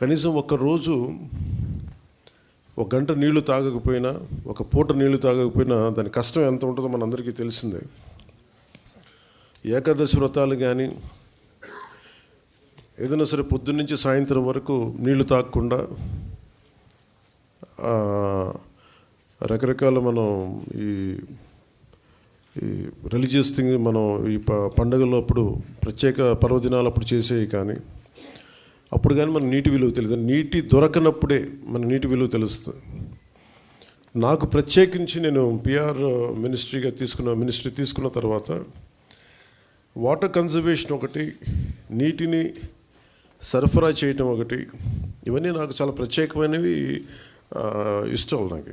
కనీసం ఒకరోజు ఒక గంట నీళ్ళు తాగకపోయినా ఒక పూట నీళ్ళు తాగకపోయినా దాని కష్టం ఎంత ఉంటుందో మనందరికీ తెలిసిందే. ఏకాదశి వ్రతాలు కానీ ఏదైనా సరే పొద్దున్నుంచి సాయంత్రం వరకు నీళ్ళు తాగకుండా రకరకాల మనం ఈ ఈ రిలీజియస్ థింగ్ మనం ఈ ప పండగల్లో అప్పుడు ప్రత్యేక పర్వదినాలు అప్పుడు చేసేవి కానీ అప్పుడు కానీ మన నీటి విలువ తెలియదు. నీటి దొరకనప్పుడే మన నీటి విలువ తెలుస్తుంది. నాకు ప్రత్యేకించి నేను పిఆర్ మినిస్ట్రీగా తీసుకున్న మినిస్ట్రీ తీసుకున్న తర్వాత వాటర్ కన్జర్వేషన్ ఒకటి నీటిని సరఫరా చేయటం ఒకటి ఇవన్నీ నాకు చాలా ప్రత్యేకమైనవి ఇష్టం నాకు.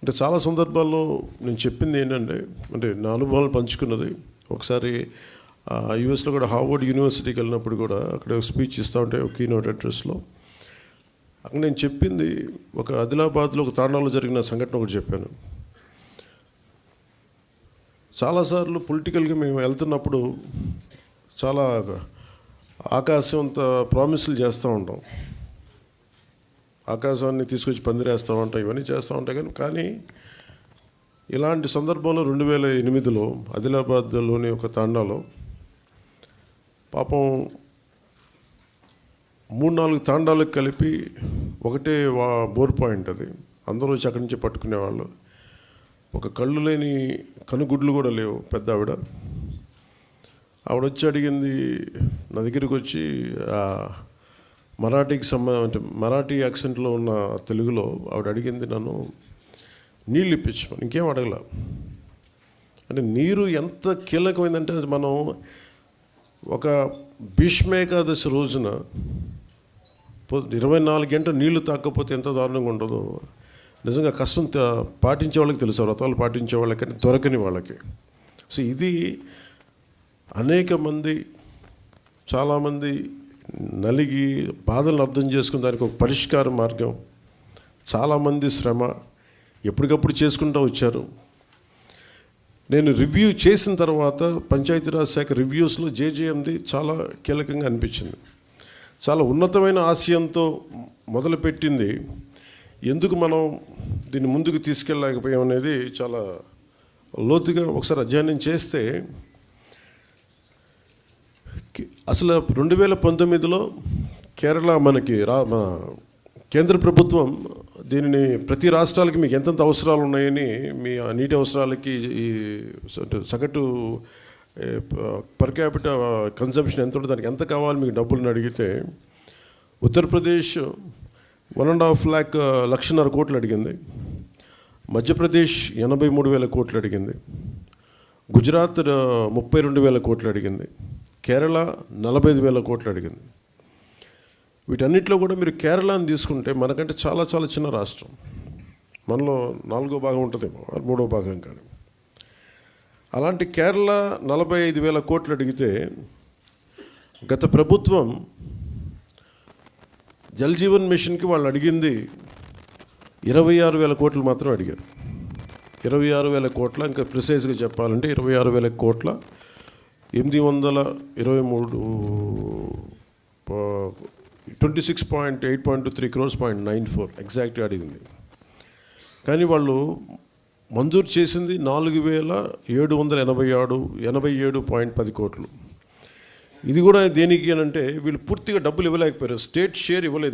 అంటే చాలా సందర్భాల్లో నేను చెప్పింది ఏంటంటే అంటే నా అనుభవాలు పంచుకున్నది ఒకసారి యుఎస్లో కూడా హార్వర్డ్ యూనివర్సిటీకి వెళ్ళినప్పుడు కూడా అక్కడ ఒక స్పీచ్ ఇస్తూ ఉంటే ఒక కీనోట్ అడ్రస్లో అక్కడ నేను చెప్పింది ఒక ఆదిలాబాద్లో ఒక తాండాలో జరిగిన సంఘటన ఒకటి చెప్పాను. చాలాసార్లు పొలిటికల్గా మేము వెళ్తున్నప్పుడు చాలా ఆకాశం అంత ప్రామిసులు చేస్తూ ఉంటాం. ఆకాశాన్ని తీసుకొచ్చి పందిరేస్తూ ఉంటాం ఇవన్నీ చేస్తూ ఉంటాయి కానీ కానీ ఇలాంటి సందర్భంలో రెండు వేల ఎనిమిదిలో ఆదిలాబాద్లోని ఒక తాండాలో పాపం మూడు నాలుగు తాండాలకు కలిపి ఒకటే వా బోర్ పాయింట్ అది. అందరూ వచ్చి అక్కడి నుంచి పట్టుకునేవాళ్ళు. ఒక కళ్ళు లేని కనుగుడ్లు కూడా లేవు పెద్ద ఆవిడ. ఆవిడ వచ్చి అడిగింది నా దగ్గరికి వచ్చి మరాఠీకి సంబంధం అంటే మరాఠీ యాక్సెంట్లో ఉన్న తెలుగులో ఆవిడ అడిగింది నన్ను నీళ్ళు ఇప్పించమని ఇంకేం అడగల? అంటే నీరు ఎంత కీలకమైందంటే అది మనం ఒక భీష్మేకాదశి రోజున ఇరవై నాలుగు గంటలు నీళ్ళు తాకపోతే ఎంత దారుణంగా ఉండదో నిజంగా కష్టం త- పాటించే వాళ్ళకి తెలుసు వ్రతాలు పాటించే వాళ్ళకి దొరకని వాళ్ళకి. సో ఇది అనేక మంది చాలామంది నలిగి బాధలను అర్థం చేసుకుని దానికి ఒక పరిష్కార మార్గం చాలామంది శ్రమ ఎప్పటికప్పుడు చేసుకుంటూ వచ్చారు. నేను రివ్యూ చేసిన తర్వాత పంచాయతీరాజ్ శాఖ రివ్యూస్లో జేజేఎంది చాలా కీలకంగా అనిపించింది. చాలా ఉన్నతమైన ఆశయంతో మొదలుపెట్టింది. ఎందుకు మనం దీన్ని ముందుకు తీసుకెళ్ళలేకపోయాం అనేది చాలా లోతుగా ఒకసారి అధ్యయనం చేస్తే అసలు రెండు వేల పంతొమ్మిదిలో కేరళ మనకి రా మన కేంద్ర ప్రభుత్వం దీనిని ప్రతి రాష్ట్రాలకి మీకు ఎంతెంత అవసరాలు ఉన్నాయని మీ ఆ నీటి అవసరాలకి ఈ సగటు పర్ క్యాపిట కన్సంప్షన్ ఎంత ఉంటుంది దానికి ఎంత కావాలి మీకు డబ్బులను అడిగితే Uttar Pradesh one and half lakh లక్షన్నర కోట్లు అడిగింది. మధ్యప్రదేశ్ ఎనభై మూడు వేల కోట్లు అడిగింది. గుజరాత్ ముప్పై రెండు వేల కోట్లు అడిగింది. కేరళ నలభై ఐదు వేల కోట్లు అడిగింది. వీటన్నిటిలో కూడా మీరు కేరళని తీసుకుంటే మనకంటే చాలా చాలా చిన్న రాష్ట్రం. మనలో నాలుగో భాగం ఉంటుందేమో మూడో భాగం కానీ అలాంటి కేరళ నలభై ఐదు వేల కోట్లు అడిగితే గత ప్రభుత్వం జల్ జీవన్ మిషన్కి వాళ్ళు అడిగింది ఇరవై ఆరు వేల కోట్లు మాత్రం అడిగారు. ఇరవై ఆరు వేల కోట్ల ఇంకా ప్రిసైజ్గా చెప్పాలంటే ఇరవై ఆరు వేల కోట్ల ఎనిమిది వందల ఇరవై మూడు twenty six point eight point three crores point nine four ఎగ్జాక్ట్గా అడిగింది. కానీ వాళ్ళు మంజూరు చేసింది నాలుగు వేల ఏడు వందల ఎనభై ఆరు ఎనభై ఏడు పాయింట్ పది కోట్లు. ఇది కూడా దేనికి అని అంటే వీళ్ళు పూర్తిగా డబ్బులు ఇవ్వలేకపోయారు. స్టేట్ షేర్ ఇవ్వలేదు.